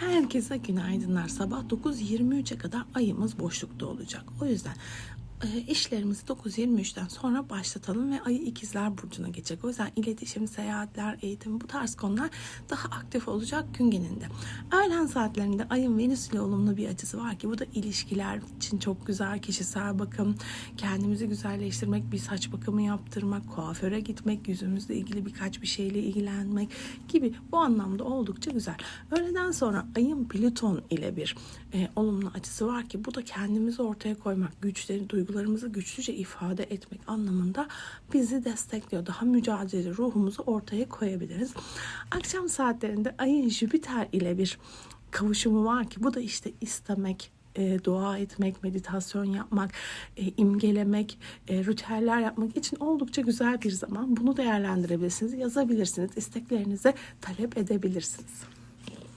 Herkese günaydınlar. Sabah 9.23'e kadar ayımız boşlukta olacak. O yüzden işlerimizi 9.23'ten sonra başlatalım ve ayı ikizler burcuna geçecek. O yüzden iletişim, seyahatler, eğitim bu tarz konular daha aktif olacak gün genelinde. Öğlen saatlerinde ayın Venüs ile olumlu bir açısı var ki bu da ilişkiler için çok güzel kişisel bakım, kendimizi güzelleştirmek, bir saç bakımı yaptırmak, kuaföre gitmek, yüzümüzle ilgili birkaç bir şeyle ilgilenmek gibi bu anlamda oldukça güzel. Öğleden sonra ayın Plüton ile bir e, olumlu açısı var ki bu da kendimizi ortaya koymak, güçleri, duygularımızı güçlüce ifade etmek anlamında bizi destekliyor. Daha mücadele ruhumuzu ortaya koyabiliriz. Akşam saatlerinde ayın Jüpiter ile bir kavuşumu var ki bu da işte istemek, e, dua etmek, meditasyon yapmak, e, imgelemek, e, ritüeller yapmak için oldukça güzel bir zaman. Bunu değerlendirebilirsiniz, yazabilirsiniz, isteklerinize talep edebilirsiniz.